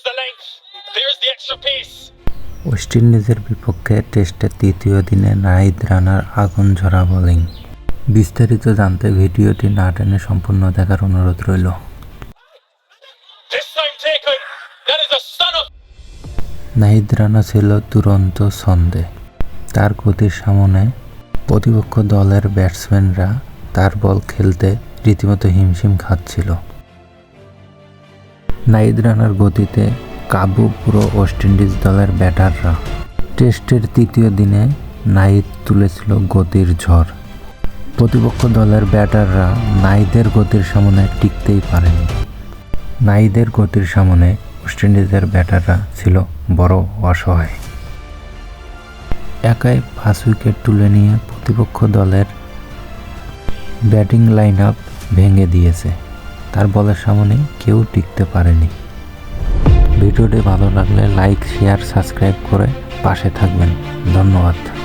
There's the length. There's the extra piece. West ইন্ডিজের বিপক্ষে টেস্টের তৃতীয় দিনে নাহিদ রানার আগুন ঝরা বোলিং বিস্তারিত জানতে ভিডিওটি না টেনে সম্পূর্ণ দেখার অনুরোধ রইল This time taken. That is a son of. Nahid Rana ছিল দুরন্ত ছন্দে তার গতির সামনে প্রতিপক্ষ দলের ব্যাটসম্যানরা তার বল খেলতে রীতিমতো হিমশিম খাচ্ছিল নাহিদ রানার গতিতে কাবু পুরো ওয়েস্ট ইন্ডিজ দলের ব্যাটাররা। টেস্টের তৃতীয় দিনে নাইদ তুলেছিল গতির ঝড়। প্রতিপক্ষ দলের ব্যাটাররা নাইদের গতির সামনে টিকতেই পারেনি। নাইদের গতির সামনে ওয়েস্ট ইন্ডিজের ব্যাটাররা ছিল বড় অসহায়। একাই পাঁচ উইকেট তুলে নিয়ে প্রতিপক্ষ দলের ব্যাটিং লাইন আপ ভেঙে দিয়েছে। তার বলের সামনে কেউ টিকতে পারেনি। ভিডিওটি ভালো লাগলে লাইক, শেয়ার, সাবস্ক্রাইব করে পাশে থাকবেন। ধন্যবাদ।